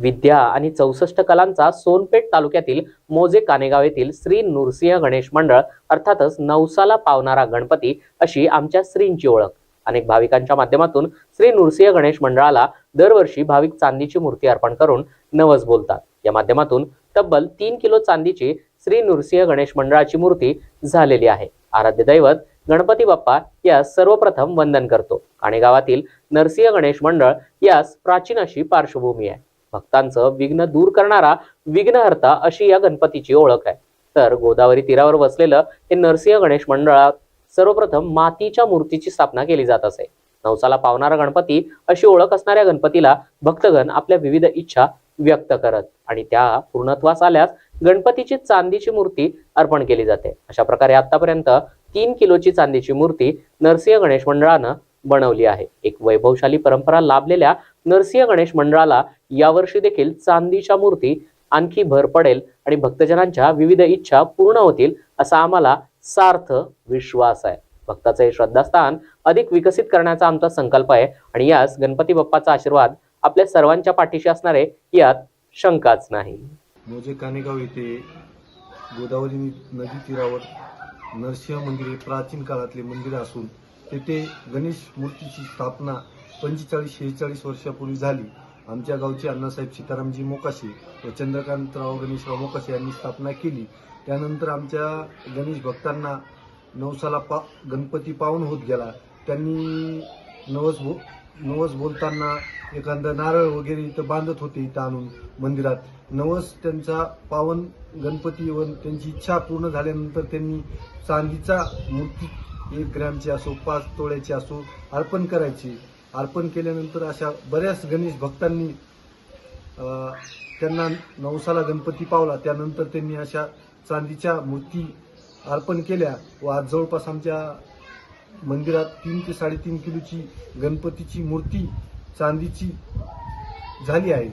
विद्या आणि चौसष्ट कलांचा सोनपेठ तालुक्यातील मोजे कानेगाव येथील श्री नृसिंह गणेश मंडळ अर्थातच नवसाला पावणारा गणपती अशी आमच्या श्रींची ओळख. अनेक भाविकांच्या माध्यमातून श्री नृसिंह गणेश मंडळाला दरवर्षी भाविक चांदीची मूर्ती अर्पण करून नवस बोलतात. या माध्यमातून तब्बल तीन किलो चांदीची श्री नृसिंह गणेश मंडळाची मूर्ती झालेली आहे. आराध्य दैवत गणपती बाप्पा यास सर्वप्रथम वंदन करतो. आणि गावातील नरसिंह गणेश मंडळ यास प्राचीन अशी पार्श्वभूमी आहे. भक्तांचं विघ्न दूर करणारा विघ्नहर्ता अशी या गणपतीची ओळख आहे. तर गोदावरी तीरावर वसलेलं हे नरसिंह गणेश मंडळात सर्वप्रथम मातीच्या मूर्तीची स्थापना केली जात असे. नवसाला पावणारा गणपती अशी ओळख असणाऱ्या गणपतीला भक्तगण आपल्या विविध इच्छा व्यक्त करत आणि त्या पूर्णत्वास आल्यास गणपतीची चांदीची मूर्ती अर्पण केली जाते. अशा प्रकारे आतापर्यंत तीन किलोची चांदीची मूर्ती नरसिंह गणेश मंडळानं बनवली आहे. एक वैभवशाली परंपरा लाभलेल्या नरसिंह गणेश मंडळाला यावर्षी देखील चांदीच्या मूर्ती आणखी भर पडेल आणि भक्तजनांच्या विविध इच्छा पूर्ण होतील असा आम्हाला सार्थ विश्वास आहे. भक्ताचं हे श्रद्धास्थान अधिक विकसित करण्याचा आमचा संकल्प आहे आणि यास गणपती बाप्पाचा आशीर्वाद आपल्या सर्वांच्या पाठीशी असणारे यात शंकाच नाही. मोजे कानेगाव येथे गोदावरी नदी तीरावर नरसिंह मंदिर हे प्राचीन काळातले मंदिर असून तेथे गणेश मूर्तीची स्थापना पंचेचाळीस शेहेचाळीस वर्षापूर्वी झाली. आमच्या गावचे अण्णासाहेब सीतारामजी मोकाशे व चंद्रकांतराव गणेशराव मोकाशे यांनी स्थापना केली. त्यानंतर आमच्या गणेश भक्तांना नवसाला पा गणपती पावन होत गेला. त्यांनी नवस बो नवस बोलताना एखादं नारळ वगैरे इथं बांधत होते इथं आणून मंदिरात. नवस त्यांचा पावन गणपती व त्यांची इच्छा पूर्ण झाल्यानंतर त्यांनी चांदीचा मूर्ती एक ग्रॅमची असो पाच तोळ्याची असो अर्पण करायची. अर्पण केल्यानंतर अशा बऱ्याच गणेश भक्तांनी त्यांना नवसाला गणपती पावला. त्यानंतर त्यांनी अशा चांदीच्या मूर्ती अर्पण केल्या व आज जवळपास आमच्या मंदिरात तीन ते साडेतीन किलोची गणपतीची मूर्ती चांदीची झाली आहे.